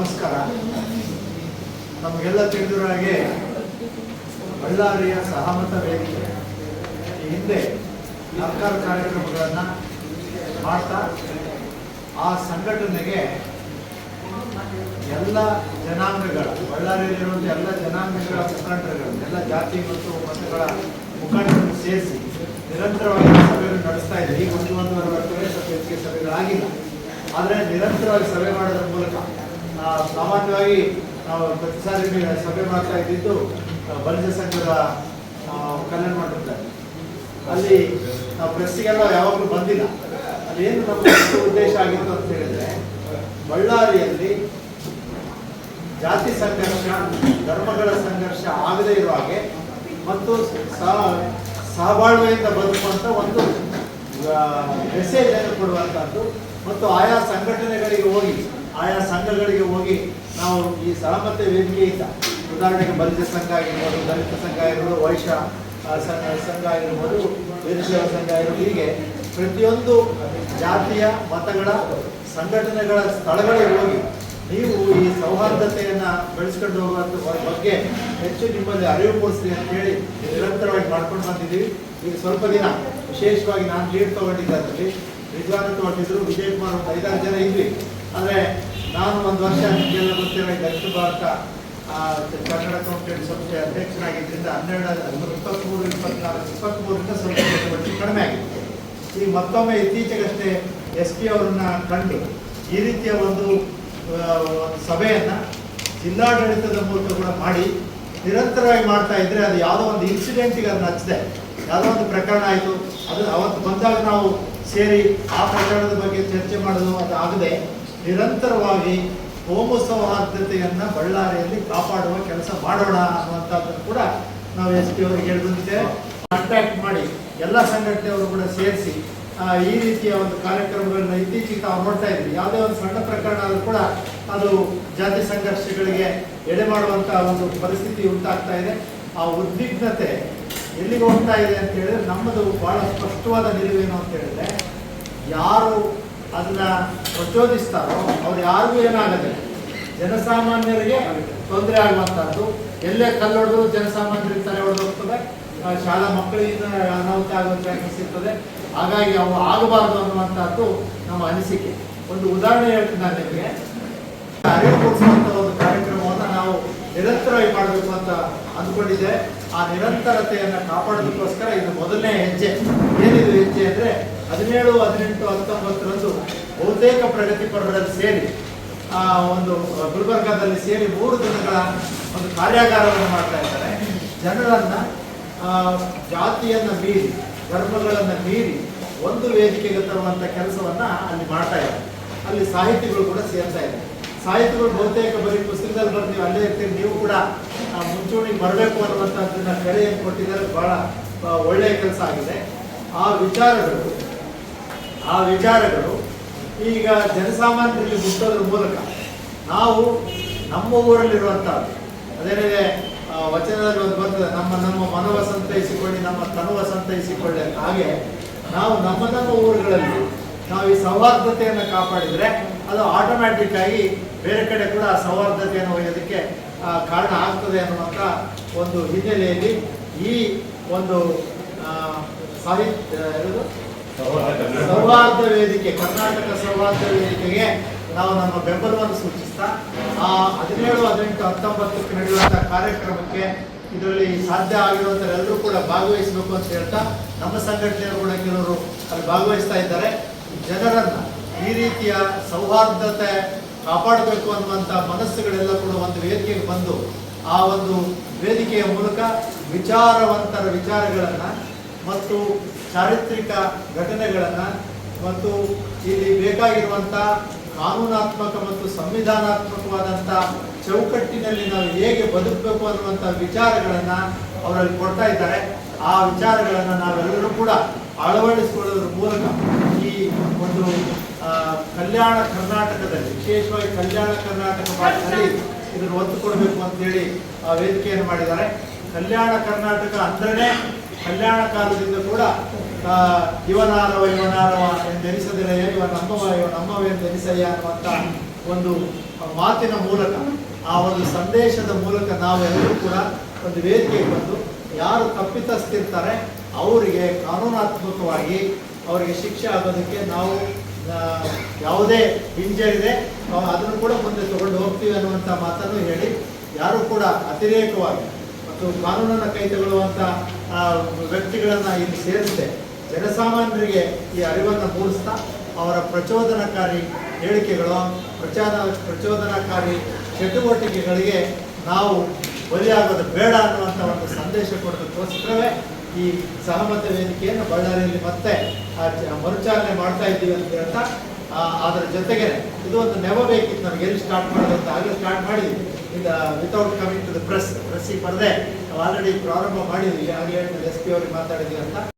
ನಮಸ್ಕಾರ. ನಮಗೆಲ್ಲ ತಿಳಿದಿರೋ ಹಾಗೆ ಬಳ್ಳಾರಿಯ ಸಹಮತ ವೇದಿಕೆ. ಈ ಹಿಂದೆ ಸರ್ಕಾರ ಕಾರ್ಯಕ್ರಮಗಳನ್ನು ಮಾಡ್ತಾ ಆ ಸಂಘಟನೆಗೆ ಎಲ್ಲ ಜನಾಂಗಗಳ, ಬಳ್ಳಾರಿಯಲ್ಲಿರುವಂಥ ಎಲ್ಲ ಜನಾಂಗಗಳ ಮುಖಂಡರುಗಳು, ಎಲ್ಲ ಜಾತಿ ಮತ್ತು ಮತಗಳ ಮುಖಂಡರನ್ನು ಸೇರಿಸಿ ನಿರಂತರವಾಗಿ ಸಭೆಗಳನ್ನು ನಡೆಸ್ತಾ ಇದೆ ಈಗ ಒಂದು ಒಂದೂವರೆ ವರ್ಷವೇ ಸಭೆಗಳಾಗಿಲ್ಲ. ಆದರೆ ನಿರಂತರವಾಗಿ ಸಭೆ ಮಾಡೋದ್ರ ಮೂಲಕ ಸಾಮಾನ್ಯವಾಗಿ ನಾವು ಪ್ರತಿ ಸಾರಿ ಸಭೆ ಮಾಡ್ತಾ ಇದ್ದಿದ್ದು ಬಲಿಜ ಸಂಘದ ಕಲ್ಯಾಣ ಮಂಟಪದಲ್ಲಿ. ಅಲ್ಲಿ ನಾವು ಪ್ರೆಸ್ಸಿಗೆಲ್ಲ ಯಾವಾಗಲೂ ಬಂದಿಲ್ಲ. ಅದೇನು ನಮ್ಮ ಉದ್ದೇಶ ಆಗಿತ್ತು ಅಂತ ಹೇಳಿದ್ರೆ, ಬಳ್ಳಾರಿಯಲ್ಲಿ ಜಾತಿ ಸಂಘರ್ಷ, ಧರ್ಮಗಳ ಸಂಘರ್ಷ ಆಗದೇ ಇರೋ ಹಾಗೆ ಮತ್ತು ಸಹ- ಸಹಬಾಳ್ವೆಯಿಂದ ಬದುಕುವಂತ ಒಂದು ಮೆಸೇಜ್ ಅನ್ನು ಕೊಡುವಂತಹದ್ದು ಮತ್ತು ಆಯಾ ಸಂಘಟನೆಗಳಿಗೆ ಹೋಗಿ ಆಯಾ ಸಂಘಗಳಿಗೆ ಹೋಗಿ ನಾವು ಈ ಸಹಮತ ವೇದಿಕೆಯಿಂದ ಉದಾಹರಣೆಗೆ ಬಲಿತ ಸಂಘ ಆಗಿರ್ಬೋದು ದಲಿತ ಸಂಘ ಆಗಿರ್ಬೋದು ವೈಶ್ಯ ಆ, ಸಂಘ ಸಂಘ ಆಗಿರ್ಬೋದು ವೀರಶೈವ ಸಂಘ ಆಗಿರ್ಬೋದು ಹೀಗೆ ಪ್ರತಿಯೊಂದು ಜಾತಿಯ ಮತಗಳ ಸಂಘಟನೆಗಳ ಸ್ಥಳಗಳಿಗೆ ಹೋಗಿ ನೀವು ಈ ಸೌಹಾರ್ದತೆಯನ್ನು ಬೆಳೆಸ್ಕೊಂಡು ಹೋಗುವಂಥ ಬಗ್ಗೆ ಹೆಚ್ಚು ನಿಮ್ಮಲ್ಲಿ ಅರಿವು ಮೂಡಿಸಿ ಅಂತ ಹೇಳಿ ನಿರಂತರವಾಗಿ ಮಾಡ್ಕೊಂಡು ಬಂದಿದ್ದೀವಿ. ಈಗ ಸ್ವಲ್ಪ ದಿನ ವಿಶೇಷವಾಗಿ ನಾನು ಲೀಡ್ ತಗೊಂಡಿದ್ದೆ ಅದರಲ್ಲಿ ವಿದ್ವಾನ ತಗೊಂಡಿದ್ರು ವಿಜಯ್ ಕುಮಾರ್ ಒಂದು ಐದಾರು ಜನ ಇದ್ವಿ. ಆದರೆ ನಾನು ಒಂದು ವರ್ಷ ನಿಮಗೆಲ್ಲ ಗೊತ್ತಿರೋ ದಕ್ಷಿಣ ಭಾರತ ಕನ್ನಡ ಕೌನ್ಸಿಲ್ ಸಂಸ್ಥೆ ಅಧ್ಯಕ್ಷನಾಗಿದ್ದರಿಂದ ಹನ್ನೆರಡು ಇಪ್ಪತ್ತ್ಮೂರು ಇಪ್ಪತ್ನಾಲ್ಕು ಇಪ್ಪತ್ತ್ಮೂರರಿಂದ ಸ್ವಲ್ಪ ಚಟುವಟಿಕೆ ಕಡಿಮೆ ಆಗಿತ್ತು. ಈಗ ಮತ್ತೊಮ್ಮೆ ಇತ್ತೀಚೆಗಷ್ಟೇ ಎಸ್ ಪಿ ಅವರನ್ನ ಕಂಡು ಈ ರೀತಿಯ ಒಂದು ಸಭೆಯನ್ನು ಜಿಲ್ಲಾಡಳಿತದ ಮೂಲಕ ಕೂಡ ಮಾಡಿ ನಿರಂತರವಾಗಿ ಮಾಡ್ತಾ ಇದ್ರೆ ಅದು ಯಾವುದೋ ಒಂದು ಇನ್ಸಿಡೆಂಟಿಗೆ ಅದನ್ನ ಹಚ್ಚಿದೆ. ಯಾವುದೋ ಒಂದು ಪ್ರಕರಣ ಆಯಿತು. ಅದು ಅವತ್ತು ಬಂದಾಗ ನಾವು ಸೇರಿ ಆ ಪ್ರಕರಣದ ಬಗ್ಗೆ ಚರ್ಚೆ ಮಾಡೋದು ಅದು ಆಗದೆ ನಿರಂತರವಾಗಿ ಹೋಮ ಸೌಹಾರ್ದತೆಯನ್ನು ಬಳ್ಳಾರಿಯಲ್ಲಿ ಕಾಪಾಡುವ ಕೆಲಸ ಮಾಡೋಣ ಅನ್ನುವಂಥದ್ದನ್ನು ಕೂಡ ನಾವು ಎಸ್ ಪಿ ಅವರಿಗೆ ಹೇಳಿದಂತೆ ಕಾಂಟ್ಯಾಕ್ಟ್ ಮಾಡಿ ಎಲ್ಲ ಸಂಘಟನೆಯವರು ಕೂಡ ಸೇರಿಸಿ ಈ ರೀತಿಯ ಒಂದು ಕಾರ್ಯಕ್ರಮಗಳನ್ನು ಇತ್ತೀಚೆಗೆ ತಾವು ನೋಡ್ತಾ ಇದ್ವಿ. ಯಾವುದೇ ಒಂದು ಸಣ್ಣ ಪ್ರಕರಣ ಆದರೂ ಕೂಡ ಅದು ಜಾತಿ ಸಂಘರ್ಷಗಳಿಗೆ ಎಡೆ ಮಾಡುವಂಥ ಒಂದು ಪರಿಸ್ಥಿತಿ ಉಂಟಾಗ್ತಾ ಇದೆ. ಆ ಉದ್ವಿಗ್ನತೆ ಎಲ್ಲಿಗೆ ಹೋಗ್ತಾ ಇದೆ ಅಂತ ಹೇಳಿದ್ರೆ ನಮ್ಮದು ಬಹಳ ಸ್ಪಷ್ಟವಾದ ನಿಲುವೇನು ಅಂತ ಹೇಳಿದ್ರೆ, ಯಾರು ಅದನ್ನ ಪ್ರಚೋದಿಸ್ತಾರೋ ಅವ್ರು ಯಾರಿಗೂ ಏನಾಗದೆ ಜನಸಾಮಾನ್ಯರಿಗೆ ತೊಂದರೆ ಆಗುವಂತಹದ್ದು. ಎಲ್ಲೇ ಕಲ್ಲೊಡೆದು ಜನಸಾಮಾನ್ಯರಿಗೆ ತಲೆ ಹೊಡೆದು ಹೋಗ್ತದೆ ಆ, ಶಾಲಾ ಮಕ್ಕಳಿಂದ ಅನಾಹುತ ಆಗುವಂತ ಸಿಗ್ತದೆ. ಹಾಗಾಗಿ ಅವು ಆಗಬಾರ್ದು ಅನ್ನುವಂಥದ್ದು ನಮ್ಮ ಅನಿಸಿಕೆ. ಒಂದು ಉದಾಹರಣೆ ಹೇಳ್ತೀನಿ ನಾನು ನಿಮಗೆ. ಅರಿವು ಒಂದು ನಿರಂತರವಾಗಿ ಮಾಡಬೇಕು ಅಂತ ಅಂದ್ಕೊಂಡಿದೆ. ಆ ನಿರಂತರತೆಯನ್ನು ಕಾಪಾಡೋದಕ್ಕೋಸ್ಕರ ಇದು ಮೊದಲನೇ ಹೆಜ್ಜೆ. ಏನಿದು ಹೆಜ್ಜೆ ಅಂದರೆ ಹದಿನೇಳು, ಹದಿನೆಂಟು, ಹತ್ತೊಂಬತ್ತರಂದು ಬಹುತೇಕ ಪ್ರಗತಿಪರರಲ್ಲಿ ಸೇರಿ, ಆ, ಒಂದು ಗುಲ್ಬರ್ಗಾದಲ್ಲಿ ಸೇರಿ ಮೂರು ದಿನಗಳ ಒಂದು ಕಾರ್ಯಾಗಾರವನ್ನು ಮಾಡ್ತಾ ಇದ್ದಾರೆ. ಜನರನ್ನು ಜಾತಿಯನ್ನು ಮೀರಿ, ಧರ್ಮಗಳನ್ನು ಮೀರಿ ಒಂದು ವೇದಿಕೆಗೆ ತರುವಂಥ ಕೆಲಸವನ್ನು ಅಲ್ಲಿ ಮಾಡ್ತಾ ಇದ್ದಾರೆ. ಅಲ್ಲಿ ಸಾಹಿತಿಗಳು ಕೂಡ ಸೇರ್ತಾ ಇದ್ದಾರೆ. ಸಾಹಿತಿಗಳು ಬಹುತೇಕ ಬರೀ ಪುಸ್ತಕದಲ್ಲಿ ಬರ್ತೀವಿ, ಅಲ್ಲೇ ಇರ್ತೀವಿ ನೀವು ಕೂಡ ಮುಂಚೂಣಿಗೆ ಬರಬೇಕು ಅನ್ನುವಂಥದ್ದನ್ನ ಕರೆಯನ್ನು ಕೊಟ್ಟಿದ್ದಾರೆ. ಬಹಳ ಒಳ್ಳೆಯ ಕೆಲಸ ಆಗಿದೆ. ಆ ವಿಚಾರಗಳು ಆ ವಿಚಾರಗಳು ಈಗ ಜನಸಾಮಾನ್ಯರಿಗೆ ಮುಟ್ಟೋದ್ರ ಮೂಲಕ ನಾವು ನಮ್ಮ ಊರಲ್ಲಿರುವಂಥದ್ದು ಅದೇನಿದೆ ವಚನದಲ್ಲಿ ಒಂದು ಬರ್ತದೆ ನಮ್ಮ ನಮ್ಮ ಮನವ ಸಂತೈಸಿಕೊಳ್ಳಿ ನಮ್ಮ ತನುವ ಸಂತೈಸಿಕೊಳ್ಳಿ ಹಾಗೆ ನಾವು ನಮ್ಮ ನಮ್ಮ ಊರುಗಳಲ್ಲಿ ನಾವು ಈ ಸೌಹಾರ್ದತೆಯನ್ನು ಕಾಪಾಡಿದ್ರೆ ಅದು ಆಟೋಮ್ಯಾಟಿಕ್ ಆಗಿ ಬೇರೆ ಕಡೆ ಕೂಡ ಸೌಹಾರ್ದತೆಯನ್ನು ಒಯ್ಯೋದಕ್ಕೆ ಕಾರಣ ಆಗ್ತದೆ ಅನ್ನುವಂಥ ಒಂದು ಹಿನ್ನೆಲೆಯಲ್ಲಿ ಈ ಒಂದು ಸಾಹಿತ್ಯ? ಸೌಹಾರ್ದ ವೇದಿಕೆ ಕರ್ನಾಟಕ ಸೌಹಾರ್ದ ವೇದಿಕೆಗೆ ನಾವು ನಮ್ಮ ಬೆಂಬಲವನ್ನು ಸೂಚಿಸ್ತಾ ಆ ಹದಿನೇಳು ಹದಿನೆಂಟು ಹತ್ತೊಂಬತ್ತಕ್ಕೆ ನಡೆಯುವಂಥ ಕಾರ್ಯಕ್ರಮಕ್ಕೆ ಇದರಲ್ಲಿ ಸಾಧ್ಯ ಆಗಿರುವಂಥವರೆಲ್ಲರೂ ಕೂಡ ಭಾಗವಹಿಸಬೇಕು ಅಂತ ಹೇಳ್ತಾ ನಮ್ಮ ಸಂಘಟನೆಯವರು ಕೂಡ ಕೆಲವರು ಅಲ್ಲಿ ಭಾಗವಹಿಸ್ತಾ ಇದ್ದಾರೆ ಜನರನ್ನ ಈ ರೀತಿಯ ಸೌಹಾರ್ದತೆ ಕಾಪಾಡಬೇಕು ಅನ್ನುವಂಥ ಮನಸ್ಸುಗಳೆಲ್ಲ ಕೂಡ ಒಂದು ವೇದಿಕೆಗೆ ಬಂದು ಆ ಒಂದು ವೇದಿಕೆಯ ಮೂಲಕ ವಿಚಾರವಂತರ ವಿಚಾರಗಳನ್ನು ಮತ್ತು ಚಾರಿತ್ರಿಕ ಘಟನೆಗಳನ್ನು ಮತ್ತು ಇಲ್ಲಿ ಬೇಕಾಗಿರುವಂಥ ಕಾನೂನಾತ್ಮಕ ಮತ್ತು ಸಂವಿಧಾನಾತ್ಮಕವಾದಂಥ ಚೌಕಟ್ಟಿನಲ್ಲಿ ನಾವು ಹೇಗೆ ಬದುಕಬೇಕು ಅನ್ನುವಂಥ ವಿಚಾರಗಳನ್ನು ಅವರಲ್ಲಿ ಕೊಡ್ತಾ ಇದ್ದಾರೆ. ಆ ವಿಚಾರಗಳನ್ನು ನಾವೆಲ್ಲರೂ ಕೂಡ ಅಳವಡಿಸಿಕೊಳ್ಳೋದ್ರ ಮೂಲಕ ಈ ಒಂದು ಕಲ್ಯಾಣ ಕರ್ನಾಟಕದಲ್ಲಿ, ವಿಶೇಷವಾಗಿ ಕಲ್ಯಾಣ ಕರ್ನಾಟಕ ಭಾಗದಲ್ಲಿ ಇದನ್ನು ಒತ್ತು ಕೊಡಬೇಕು ಅಂತೇಳಿ ಆ ವೇದಿಕೆಯನ್ನು ಮಾಡಿದ್ದಾರೆ. ಕಲ್ಯಾಣ ಕರ್ನಾಟಕ ಅಂದ್ರೆ ಕಲ್ಯಾಣ ಕಾಲದಿಂದ ಕೂಡ ಇವನಾರವ ಇವನಾರವ ಎಂದೆನಿಸದಿರಯ್ಯ ಇವ ನಮ್ಮವ ಇವ ನಮ್ಮವ ಎಂದೆನಿಸಯ್ಯ ಅನ್ನುವಂಥ ಒಂದು ಮಾತಿನ ಮೂಲಕ, ಆ ಒಂದು ಸಂದೇಶದ ಮೂಲಕ ನಾವೆಲ್ಲರೂ ಕೂಡ ಒಂದು ವೇದಿಕೆಗೆ ಬಂದು ಯಾರು ತಪ್ಪಿತಸ್ಥಿರ್ತಾರೆ, ಅವರಿಗೆ ಕಾನೂನಾತ್ಮಕವಾಗಿ ಅವರಿಗೆ ಶಿಕ್ಷೆ ಆಗೋದಕ್ಕೆ ನಾವು ಯಾವುದೇ ಹಿಂಜರಿದೆ ಇದೆ ಅದನ್ನು ಕೂಡ ಮುಂದೆ ತಗೊಂಡು ಹೋಗ್ತೀವಿ ಅನ್ನುವಂಥ ಮಾತನ್ನು ಹೇಳಿ, ಯಾರು ಕೂಡ ಅತಿರೇಕವಾಗಿ ಮತ್ತು ಕಾನೂನನ್ನು ಕೈ ತಗೊಳ್ಳುವಂಥ ವ್ಯಕ್ತಿಗಳನ್ನು ಇಲ್ಲಿ ಸೇರಿಸದೆ. ಜನಸಾಮಾನ್ಯರಿಗೆ ಈ ಅರಿವನ್ನು ಮೂಡಿಸ್ತಾ ಅವರ ಪ್ರಚೋದನಕಾರಿ ಹೇಳಿಕೆಗಳು, ಪ್ರಚಾರ, ಪ್ರಚೋದನಕಾರಿ ಚಟುವಟಿಕೆಗಳಿಗೆ ನಾವು ಬಲಿಯಾಗೋದು ಬೇಡ ಅನ್ನುವಂಥ ಒಂದು ಸಂದೇಶ ಕೊಡೋದಕ್ಕೋಸ್ಕರವೇ ಈ ಸಹಮತ ವೇದಿಕೆಯನ್ನು ಬಳ್ಳಾರಿಯಲ್ಲಿ ಮತ್ತೆ ಮರುಚಾಲನೆ ಮಾಡ್ತಾ ಇದ್ದೀವಿ ಅಂತ ಹೇಳ್ತಾ ಅದರ ಜೊತೆಗೆ ಇದು ಒಂದು ನೆವ ಬೇಕಿತ್ತು ನಮ್ಗೆ ಎಲ್ಲಿ ಸ್ಟಾರ್ಟ್ ಮಾಡೋದು ಅಂತ ಆಗಲೇ ಸ್ಟಾರ್ಟ್ ಮಾಡಿದ್ವಿ ಈಗ without coming to the press ಪ್ರೆಸ್ಸಿಗೆ ಬರದೆ ನಾವು ಆಲ್ರೆಡಿ ಪ್ರಾರಂಭ ಮಾಡಿದ್ವಿ ಆಗಲೇ ಎಸ್ ಪಿ ಅವ್ರಿಗೆ ಮಾತಾಡಿದ್ವಿ ಅಂತ.